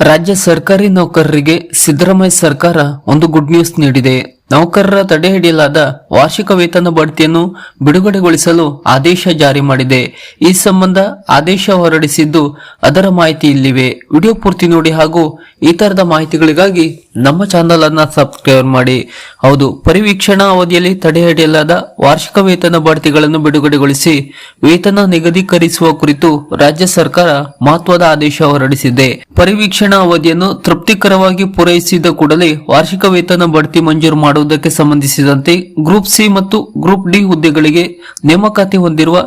ರಾಜ್ಯ ಸರ್ಕಾರಿ ನೌಕರರಿಗೆ ಸಿದ್ದರಾಮಯ್ಯ ಸರ್ಕಾರ ಒಂದು ಗುಡ್ ನ್ಯೂಸ್ ನೀಡಿದೆ. ನೌಕರರ ತಡೆಹಿಡಿಯಲಾದ ವಾರ್ಷಿಕ ವೇತನ ಬಡ್ತಿಯನ್ನು ಬಿಡುಗಡೆಗೊಳಿಸಲು ಆದೇಶ ಜಾರಿ ಮಾಡಿದೆ. ಈ ಸಂಬಂಧ ಆದೇಶ ಹೊರಡಿಸಿದ್ದು ಅದರ ಮಾಹಿತಿ ಇಲ್ಲಿವೆ. ವಿಡಿಯೋ ಪೂರ್ತಿ ನೋಡಿ ಹಾಗೂ ಈ ತರದ ಮಾಹಿತಿಗಳಿಗಾಗಿ ನಮ್ಮ ಚಾನಲ್ ಅನ್ನ ಸಬ್ಸ್ಕ್ರೈಬ್ ಮಾಡಿ. ಹೌದು, ಪರಿವೀಕ್ಷಣಾ ಅವಧಿಯಲ್ಲಿ ತಡೆಹಿಡಿಯಲಾದ ವಾರ್ಷಿಕ ವೇತನ ಬಡ್ತಿಗಳನ್ನು ಬಿಡುಗಡೆಗೊಳಿಸಿ ವೇತನ ನಿಗದೀಕರಿಸುವ ಕುರಿತು ರಾಜ್ಯ ಸರ್ಕಾರ ಮಹತ್ವದ ಆದೇಶ ಹೊರಡಿಸಿದೆ. ಪರಿವೀಕ್ಷಣಾ ಅವಧಿಯನ್ನು ತೃಪ್ತಿಕರವಾಗಿ ಪೂರೈಸಿದ ಕೂಡಲೇ ವಾರ್ಷಿಕ ವೇತನ ಬಡ್ತಿ ಮಂಜೂರು ಮಾಡುವುದಕ್ಕೆ ಸಂಬಂಧಿಸಿದಂತೆ ಗ್ರೂಪ್ ಸಿ ಮತ್ತು ಗ್ರೂಪ್ ಡಿ ಹುದ್ದೆಗಳಿಗೆ ನೇಮಕಾತಿ ಹೊಂದಿರುವ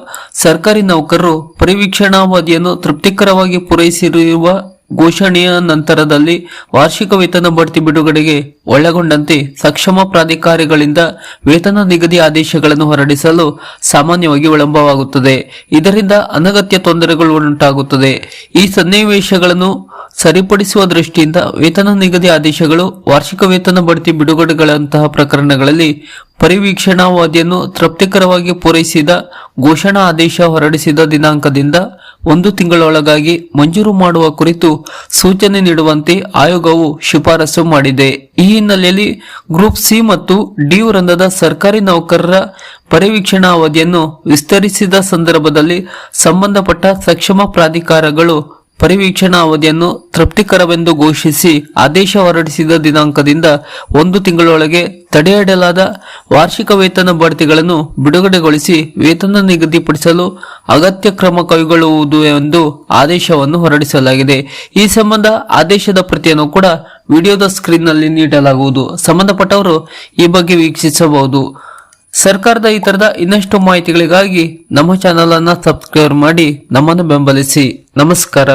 ಸರ್ಕಾರಿ ನೌಕರರು ಪರಿವೀಕ್ಷಣಾ ಅವಧಿಯನ್ನು ತೃಪ್ತಿಕರವಾಗಿ ಪೂರೈಸಿರುವ ಘೋಷಣೆಯ ನಂತರದಲ್ಲಿ ವಾರ್ಷಿಕ ವೇತನ ಬಡ್ತಿ ಬಿಡುಗಡೆಗೆ ಒಳಗೊಂಡಂತೆ ಸಕ್ಷಮ ಪ್ರಾಧಿಕಾರಿಗಳಿಂದ ವೇತನ ನಿಗದಿ ಆದೇಶಗಳನ್ನು ಹೊರಡಿಸಲು ಸಾಮಾನ್ಯವಾಗಿ ವಿಳಂಬವಾಗುತ್ತದೆ. ಇದರಿಂದ ಅನಗತ್ಯ ತೊಂದರೆಗಳು ಉಂಟಾಗುತ್ತದೆ. ಈ ಸನ್ನಿವೇಶಗಳನ್ನು ಸರಿಪಡಿಸುವ ದೃಷ್ಟಿಯಿಂದ ವೇತನ ನಿಗದಿ ಆದೇಶಗಳು, ವಾರ್ಷಿಕ ವೇತನ ಬಡ್ತಿ ಬಿಡುಗಡೆಗಳಂತಹ ಪ್ರಕರಣಗಳಲ್ಲಿ ಪರಿವೀಕ್ಷಣಾ ಅವಧಿಯನ್ನು ತೃಪ್ತಿಕರವಾಗಿ ಪೂರೈಸಿದ ಘೋಷಣಾ ಆದೇಶ ಹೊರಡಿಸಿದ ದಿನಾಂಕದಿಂದ ಒಂದು ತಿಂಗಳೊಳಗಾಗಿ ಮಂಜೂರು ಮಾಡುವ ಕುರಿತು ಸೂಚನೆ ನೀಡುವಂತೆ ಆಯೋಗವು ಶಿಫಾರಸು ಮಾಡಿದೆ. ಈ ಹಿನ್ನೆಲೆಯಲ್ಲಿ ಗ್ರೂಪ್ ಸಿ ಮತ್ತು ಡಿ ವೃಂದದ ಸರ್ಕಾರಿ ನೌಕರರ ಪರಿವೀಕ್ಷಣಾ ಅವಧಿಯನ್ನು ವಿಸ್ತರಿಸಿದ ಸಂದರ್ಭದಲ್ಲಿ ಸಂಬಂಧಪಟ್ಟ ಸಕ್ಷಮ ಪ್ರಾಧಿಕಾರಗಳು ಪರಿವೀಕ್ಷಣಾ ಅವಧಿಯನ್ನು ತೃಪ್ತಿಕರವೆಂದು ಘೋಷಿಸಿ ಆದೇಶ ಹೊರಡಿಸಿದ ದಿನಾಂಕದಿಂದ ಒಂದು ತಿಂಗಳೊಳಗೆ ತಡೆಹಿಡಲಾದ ವಾರ್ಷಿಕ ವೇತನ ಬಡ್ತಿಗಳನ್ನು ಬಿಡುಗಡೆಗೊಳಿಸಿ ವೇತನ ನಿಗದಿಪಡಿಸಲು ಅಗತ್ಯ ಕ್ರಮ ಕೈಗೊಳ್ಳುವುದು ಎಂದು ಆದೇಶವನ್ನು ಹೊರಡಿಸಲಾಗಿದೆ. ಈ ಸಂಬಂಧ ಆದೇಶದ ಪ್ರತಿಯನ್ನು ಕೂಡ ವಿಡಿಯೋದ ಸ್ಕ್ರೀನ್ನಲ್ಲಿ ನೀಡಲಾಗುವುದು. ಸಂಬಂಧಪಟ್ಟವರು ಈ ಬಗ್ಗೆ ವೀಕ್ಷಿಸಬಹುದು. ಸರ್ಕಾರದ ಈ ತರದ ಇನ್ನಷ್ಟು ಮಾಹಿತಿಗಳಿಗಾಗಿ ನಮ್ಮ ಚಾನೆಲ್ ಅನ್ನ ಸಬ್ಸ್ಕ್ರೈಬ್ ಮಾಡಿ ನಮ್ಮನ್ನು ಬೆಂಬಲಿಸಿ. ನಮಸ್ಕಾರ.